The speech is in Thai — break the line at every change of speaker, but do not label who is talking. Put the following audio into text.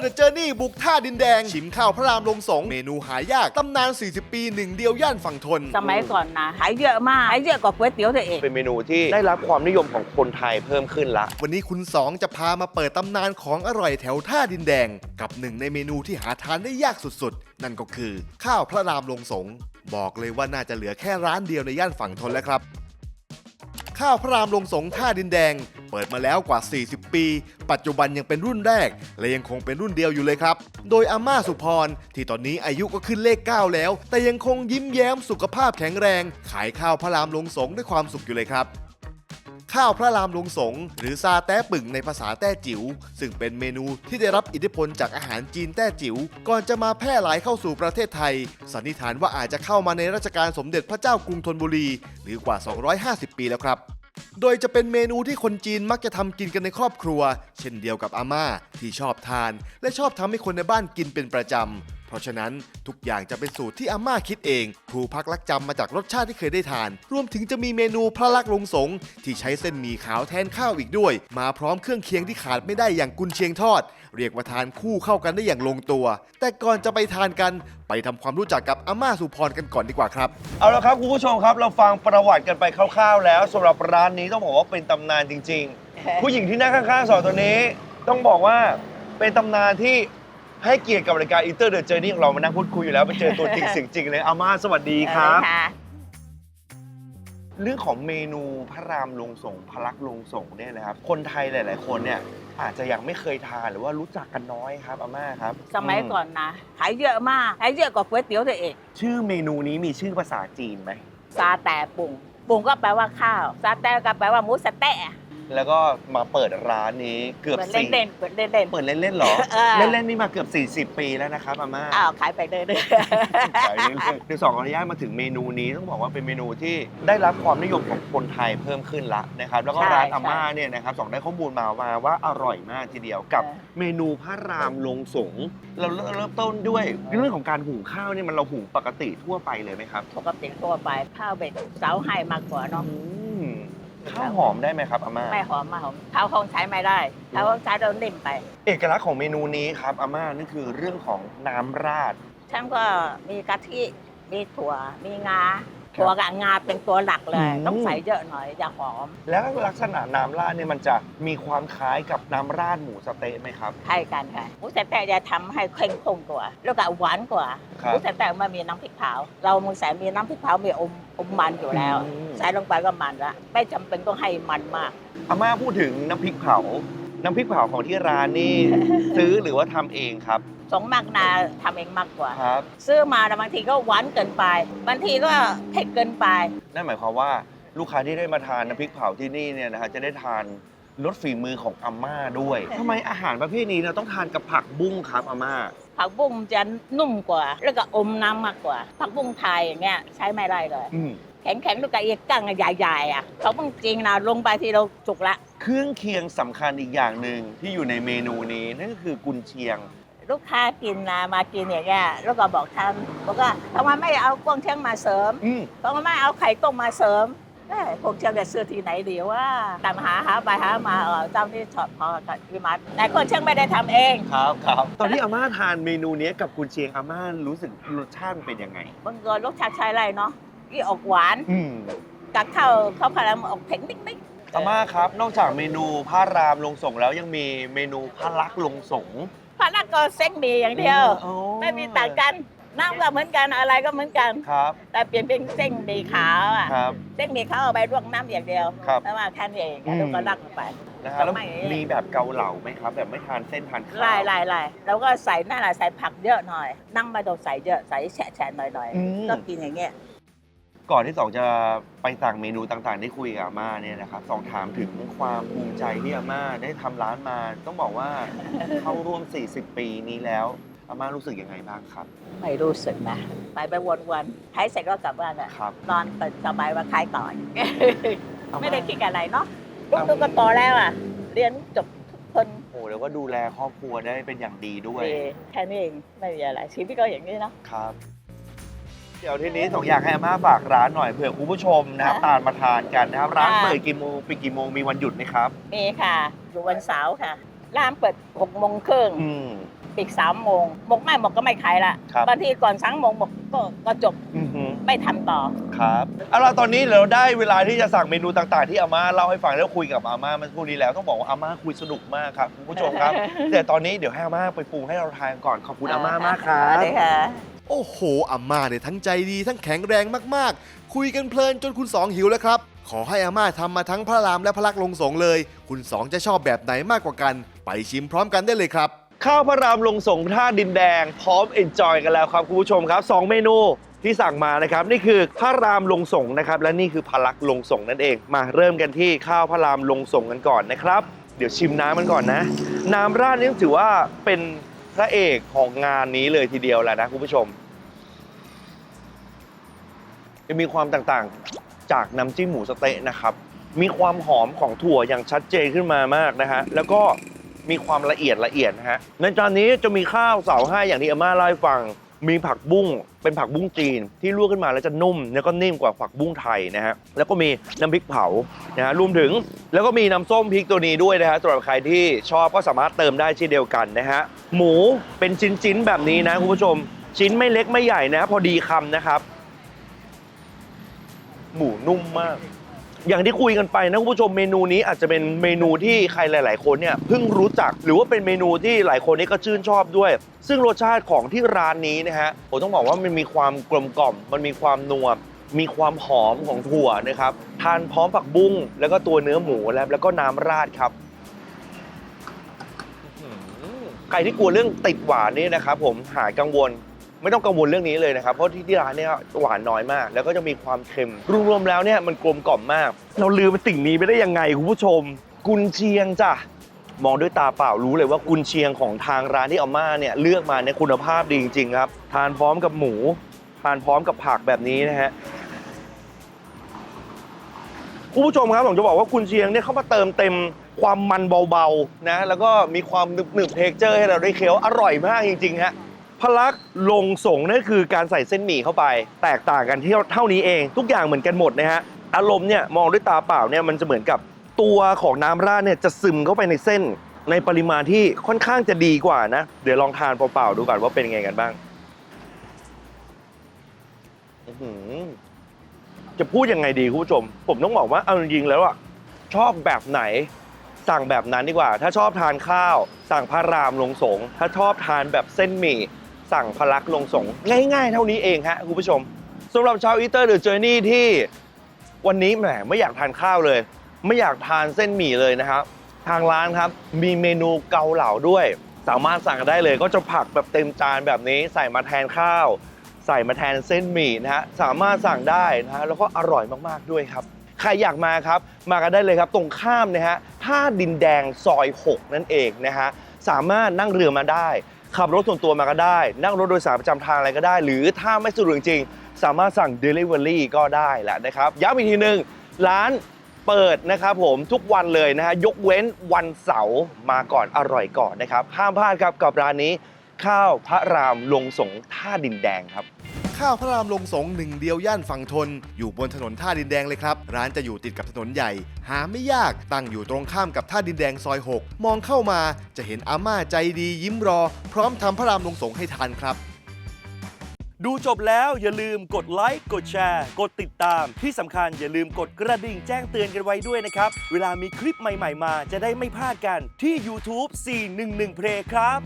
เดอะเจอร์นี่บุกท่าดินแดง ชิมข้าวพระรามลงสงเมนูหายากตำนาน 40 ปีหนึ่งเดียวย่านฝั่งทน
สมัยก่อนนะขายเยอะมากขายเยอะกว่าก๋วยเตี๋ยวตัวเอง
เป็นเมนูที่ได้รับความนิยมของคนไทยเพิ่มขึ้นละ
วันนี้คุณสองจะพามาเปิดตำนานของอร่อยแถวท่าดินแดง กับหนึ่งในเมนูที่หาทานได้ยากสุดๆ นั่นก็คือข้าวพระรามลงสงบอกเลยว่าน่าจะเหลือแค่ร้านเดียวในย่านฝั่งทนแล้วครับ ข้าวพระรามลงสงท่าดินแดง เปิดมาแล้วกว่า 40 ปี ปัจจุบันยังเป็นรุ่นแรก และยังคงเป็นรุ่นเดียวอยู่เลยครับ โดยอาม่าสุพร ที่ตอนนี้อายุก็ขึ้นเลข 9 แล้ว แต่ยังคงยิ้มแย้มสุขภาพแข็งแรง ขายข้าวพระรามลงสงด้วยความสุขอยู่เลยครับข้าวพระรามลงสง หรือซาแต้ปึ่งในภาษาแต้จิ๋วซึ่งเป็นเมนูที่ได้รับอิทธิพลจากอาหารจีนแต้จิ๋วก่อนจะมาแพร่หลายเข้าสู่ประเทศไทย สันนิษฐานว่าอาจจะเข้ามาในรัชกาลสมเด็จพระเจ้ากรุงธนบุรี หรือกว่า 250 ปีแล้วครับ โดยจะเป็นเมนูที่คนจีนมักจะทำกินกันในครอบครัว เช่นเดียวกับอาม่าที่ชอบทาน และชอบทำให้คนในบ้านกินเป็นประจำเพราะฉะนั้นทุกอย่างจะเป็นสูตรที่อาม่าคิดเอง ครูพักลักจำมาจากรสชาติที่เคยได้ทาน รวมถึงจะมีเมนูพระลักษณ์ลงสงที่ใช้เส้นหมี่ขาวแทนข้าวอีกด้วย มาพร้อมเครื่องเคียงที่ขาดไม่ได้อย่างกุนเชียงทอด เรียกว่าทานคู่เข้ากันได้อย่างลงตัว แต่ก่อนจะไปทานกัน ไปทำความรู้จักกับอาม่าสุพรกันก่อนดีกว่าครับ
เอาละครับคุณผู้ชมครับเราฟังประวัติกันไปคร่าวๆ แล้วสำหรับร้านนี้ต้องบอกว่าเป็นตำนานจริง ๆ ผู้หญิงที่นั่งข้างๆสองตัวนี้ ต้องบอกว่าเป็นตำนานที่ ให้เกียรติกับรายการอินเตอร์เดอะเจอร์นี่ของเรามานั่งพูดคุยอยู่แล้วไปเจอตัวจริงเสียงจริงเลยอาม่าสวัสดีครับ
ค่ะ
เรื่องของเมนูพระรามลงสงพระลักษณ์ลงสงเนี่ยนะครับ คนไทยหลาย ๆ คนเนี่ยอาจจะยังไม่เคยทานหรือว่ารู้จักกันน้อยครับอาม่าครับ
สมัยก่อนนะขายเยอะมากขายเยอะกว่าก๋วยเตี๋ยวตัวเอง
ชื่อเมนูนี้มีชื่อภาษาจีนไหม
ซาแต่ปุงปุงก็แปลว่าข้าวซาแต่ก็แปลว่าหมูสะเต๊ะ
แล้วก็มาเปิดร้านนี้เกือบ
เปิด
สี่
เล่นๆเปิดเล่น
เปิดเล่นๆเหรอ
เออ
เล่นๆนี่มาเกือบ 40 ปีแล้วนะครับอาม่า
ๆอ้าวขายไปเรื่อย
ขายเรื่อยๆเดี๋ยวสองขออนุญาตมาถึงเมนูนี้ต้องบอกว่าเป็นเมนูที่ได้รับความนิยมของคนไทยเพิ่มขึ้นละนะครับ แล้วก็ร้านอาม่าเนี่ยนะครับสองได้ข้อมูลมามาว่าอร่อยมากทีเดียวกับเมนูพระรามลงสงเราเริ่มเริ่มต้นด้วยเรื่องของการหุงข้าวเนี่ยมันเราหุงปกติทั่วไปเลยไหมครับ
ๆปกติทั่วไปข้าวเบ็ดเสาให้มากกว่าเนาะ
อืม ข้าวหอมได้ไหมครับอาม่า
ไม่หอมมาหอมข้าวคงใช้ไม่ได้ข้าวคงใช้เรานิ่มไป
เอกลักษณ์ของเมนูนี้ครับอาม่านั่นคือเรื่องของน้ำราด
ฉันก็มีกะทิมีถั่วมีงา ถั่วกับงาเป็นตัวหลักเลย
อืม
ต้องใส่เยอะหน่อยจะหอม
แล้วลักษณะน้ำราดเนี่ยมันจะมีความคล้ายกับน้ำราดหมูสะเต๊ะไหมครับ
ใช่กันค่ะหมูสะเต๊ะจะทำให้เข้มข้นกว่า แล้วก็หวานกว่า
ค
ห
รับ
มูสะเต๊ะมันมีน้ำพริกเผา เรามึงใส่มีน้ำพริกเผามีอมอมมันอยู่แล้ว
อืม
ใส่ลงไปก็มันละไม่จำเป็นต้องให้มันมาก
อาม่าพูดถึงน้ำพริกเผา น้ำพริกเผาของที่ร้านนี่ ซื้อหรือว่าทำเองครับ
สองมากนาทำเองมากกว่า
ครับ
ซื้อมาแต่บางทีก็หวานเกินไป บางทีก็เผ็ดเกินไป
นั่นหมายความว่าลูกค้าที่ได้มาทานน้ำพริกเผาที่นี่เนี่ยนะฮะจะได้ทานรสฝีมือของอาม่าด้วยทำไมอาหารประเภทนี้เราต้องทานกับผักบุ้งครับอาม่า
ผักบุ้งจะนุ่มกว่า แล้วก็อมน้ำมากกว่า ผักบุ้งไทยอย่างเงี้ยใช้ไม่ได้เลย
อืม
แข็งๆลูกกระเอียดกั้งใหญ่ๆอะเขาต้องจริงนะลงไปที่เราจุกละ
เครื่องเคียงสำคัญอีกอย่างหนึ่งที่อยู่ในเมนูนี้นั่นก็คือกุนเชียง
ลูกค้ากินนะมากินอย่างเงี้ยแล้วก็บอกทำบอกว่าทำไมไม่เอากวางเชียงมาเสริม
อืม
ทำไมไม่เอาไข่ต้มมาเสริมเอ้ยพวกเชียงจะซื้อที่ไหนดีว่าตามหาหาไปหามาเออเจ้าที่ชอบพอกับพี่มัดแต่คนเชียงไม่ได้ทำเอง
ครับครับตอนที่อาม่าทานเมนูนี้กับกุนเชียงอาม่ารู้สึกรสชาติมันเป็นยังไง
บางคนรสชาติใช้ไรเนาะที่ออกหวาน
อืม
กับข้าวข้าวพะแลมออกเผ็ดนิดๆ
อาม่าครับนอกจากเมนูพระรามลงสงแล้วยังมีเมนูพระลักษณ์ลงสง
พะนักก็เส้นหมี่อย่างเดียว
โอ้
ไม่มีต่างกันน้ำก็เหมือนกันอะไรก็เหมือนกัน
ครับ
แต่เปลี่ยนเป็นเส้นหมี่ขาวอะ
ครับ
เส้นหมี่ขาวเอาไปลวกน้ำอย่างเดียว
ครับ
แล้วมาแค่นี้เอง
อืม
แล้วก็รักลงไป
นะฮะแล้ว
ทำไม
มีแบบเกาเหลาไหมครับ แบบไม่ทานเส้นทานข้าว
ไล่ไล่ไล่แล้วก็ใส่นั่นแหละใส่ผักเยอะหน่อย นั่งไม่ต้องใส่เยอะใส่แฉะแฉะหน่อยหน่อย
อืม
ก็กินอย่างเงี้ย
ก่อนที่สองจะไปสั่งเมนูต่างๆ ได้คุยกับอาม่าเนี่ยนะครับสองถามถึงความภูมิใจที่อาม่าได้ทำร้านมา ต้องบอกว่าเข้าร่วม 40 ปีนี้แล้วอาม่ารู้สึกยังไงบ้างครับ
ไม่รู้สึกนะ ไปไปวนๆใช้เสร็จก็กลับบ้านอะ
ครับ
นอนตื่นสบายว่าขายต่อย
อา
ไม่ได้คิดอะไรเนาะลูกๆก็โตแล้วอะ เรียนจบทุกคน
โอ้แล้วก็ดูแลครอบครัวได้เป็นอย่างดีด้วย
ดีแค่นี้เองไม่มีอะไรชีวิตก็อย่างนี้เนาะ
ครับ เดี๋ยวทีนี้สองอยากให้อาม่าฝากร้านหน่อยเผื่อคุณผู้ชมนะครับ
ค่ะ
ตามมาทานกันนะครับ ร้าน
ค่ะ
เปิดกี่โมงปิดกี่โมงมีวันหยุดไหมครับ
มีค่ะอยู่วันเสาร์ค่ะ ร้านเปิดหกโมงครึ่ง
อืม
ปิดสามโมงหมกไม่หมกก็ไม่ขายละ
ครับ
บางทีก่อนสามโมงหมกก็ก็จบ
อือหือ
ไม่ทำต่อ
ครับเอาล่ะตอนนี้เราได้เวลาที่จะสั่งเมนูต่างๆ ที่อาม่าเล่าให้ฟังแล้วคุยกับอาม่าเมันพูดนี้แล้วต้องบอกว่าอาม่าคุยสนุกมากครับคุณผู้ชมครับ แต่ตอนนี้เดี๋ยวให้อาม่าไปปรุงให้เราทานก่อนขอบคุณอาม่ามากครั
สวั
บ
สดีค่ะ
โอ้โหอาม่าเนี่ยทั้งใจดีทั้งแข็งแรงมากๆ คุยกันเพลินจนคุณสองหิวแล้วครับ ขอให้อาม่าทำมาทั้งพระรามและพระลักษณ์ลงสงเลย คุณสองจะชอบแบบไหนมากกว่ากัน ไปชิมพร้อมกันได้เลยครับ
ข้าวพระรามลงสงท่าดินแดง พร้อมเอนจอยกันแล้วครับคุณผู้ชมครับสองเมนูที่สั่งมานะครับ นี่คือพระรามลงสงนะครับและนี่คือพลักลงสงนั่นเองมาเริ่มกันที่ข้าวพระรามลงสงกันก่อนนะครับ เดี๋ยวชิมน้ำมันก่อนนะ น้ำราดนี่ถือว่าเป็น ระเอกของงานนี้เลยทีเดียวแหละนะคุณผู้ชมจะมีความต่างๆจากน้ำจิ้มหมูสะเต๊ะนะครับ มีความหอมของถั่วอย่างชัดเจนขึ้นมามากนะฮะ แล้วก็มีความละเอียดละเอียดนะฮะ ในจานนี้จะมีข้าวเสาห้าอย่างที่อาม่าเล่าให้ฟัง มีผักบุ้งเป็นผักบุ้งจีน ที่ลวกขึ้นมาแล้วจะนุ่ม แล้วก็นิ่มกว่าผักบุ้งไทยนะฮะแล้วก็มีน้ำพริกเผานะฮะรวมถึงแล้วก็มีน้ำส้มพริกตัวนี้ด้วยนะฮะสำหรับใครที่ชอบก็สามารถเติมได้เช่นเดียวกันนะฮะหมูเป็นชิ้นๆแบบนี้นะคุณผู้ชม ชิ้นไม่เล็กไม่ใหญ่นะ พอดีคำนะครับ หมูนุ่มมาก อย่างที่คุยกันไปนะคุณผู้ชมเมนูนี้อาจจะเป็นเมนูที่ใครหลาย ๆ คนเนี่ยเพิ่งรู้จักหรือว่าเป็นเมนูที่หลายคนนี่ก็ชื่นชอบด้วย ซึ่งรสชาติของที่ร้านนี้นะฮะผมต้องบอกว่ามันมีความกลมกล่อม มันมีความนัวมีความหอมของถั่วนะครับทานพร้อมผักบุ้งแล้วก็ตัวเนื้อหมูแล้วแล้วก็น้ำราดครับอื้อหือใครที่กลัวเรื่องติดหวานนี่นะครับผมหายกังวล ไม่ต้องกังวลเรื่องนี้เลยนะครับ เพราะที่ที่ร้านเนี่ยหวานน้อยมาก แล้วก็จะมีความเค็ม รวมๆแล้วเนี่ยมันกลมกล่อมมาก เราลืมสิ่งนี้ไปได้ยังไงคุณผู้ชม กุนเชียงจ้ะมองด้วยตาเปล่ารู้เลยว่ากุนเชียงของทางร้านที่อาม่าเนี่ยเลือกมาเนี่ยคุณภาพดีจริงๆครับ ทานพร้อมกับหมู ทานพร้อมกับผักแบบนี้นะฮะคุณผู้ชมครับผมจะบอกว่ากุนเชียงเนี่ยเข้ามาเติมเต็มความมันเบาๆนะแล้วก็มีความหนึบๆเทคเจอร์ให้เราได้เคี้ยวอร่อยมากจริงๆฮะพลัก ลงสงนั่นคือการใส่เส้นหมี่เข้าไป แตกต่างกันที่เท่านี้เอง ทุกอย่างเหมือนกันหมดนะฮะอารมณ์เนี่ยมองด้วยตาเปล่าเนี่ยมันจะเหมือนกับตัวของน้ำราดเนี่ยจะซึมเข้าไปในเส้น ในปริมาณที่ค่อนข้างจะดีกว่านะ เดี๋ยวลองทานเปล่าๆดูก่อนว่าเป็นยังไงกันบ้างอืจะพูดยังไงดีคุณผู้ชม ผมต้องบอกว่าเอาจริงๆแล้วอะชอบแบบไหนสั่งแบบนั้นดีกว่า ถ้าชอบทานข้าว สั่งพระรามลงสง ถ้าชอบทานแบบเส้นหมี่ สั่งพลักลงส่งง่ายๆ เท่านี้เองฮะคุณผู้ชมสำหรับชาวอีเตอร์เดอเจอร์นี่ที่วันนี้แหมไม่อยากทานข้าวเลย ไม่อยากทานเส้นหมี่เลยนะครับ ทางร้านครับมีเมนูเกาเหลาด้วย สามารถสั่งได้เลย ก็จะผักแบบเต็มจานแบบนี้ใส่มาแทนข้าว ใส่มาแทนเส้นหมี่นะฮะสามารถสั่งได้นะฮะแล้วก็อร่อยมากๆด้วยครับใครอยากมาครับ มากันได้เลยครับ ตรงข้ามนะฮะท่าดินแดงซอย 6 นั่นเองนะฮะสามารถนั่งเรือมาได้ ขับรถส่วนตัวมาก็ได้ นั่งรถโดยสารประจำทางอะไรก็ได้ หรือถ้าไม่สะดวกจริง สามารถสั่ง Delivery ก็ได้แหละนะครับ ย้ำอีกทีหนึ่งร้านเปิดนะครับผมทุกวันเลยนะฮะยกเว้นวันเสาร์มาก่อนอร่อยก่อนนะครับ ห้ามพลาดครับกับร้านนี้ข้าวพระรามลงสงท่าดินแดงครับ
ข้าวพระรามลงสงหนึ่งเดียวย่านฝั่งทน อยู่บนถนนท่าดินแดงเลยครับ ร้านจะอยู่ติดกับถนนใหญ่ หาไม่ยากตั้งอยู่ตรงข้ามกับท่าดินแดงซอย 6 มองเข้ามาจะเห็นอาม่าใจดียิ้มรอ พร้อมทำพระรามลงสงให้ทานครับ
ดูจบแล้วอย่าลืมกดไลค์กดแชร์ กดติดตาม ที่สำคัญอย่าลืมกดกระดิ่งแจ้งเตือนกันไว้ด้วยนะครับ เวลามีคลิปใหม่ ๆ มา จะได้ไม่พลาดกันที่ YouTube 411 Play ครับ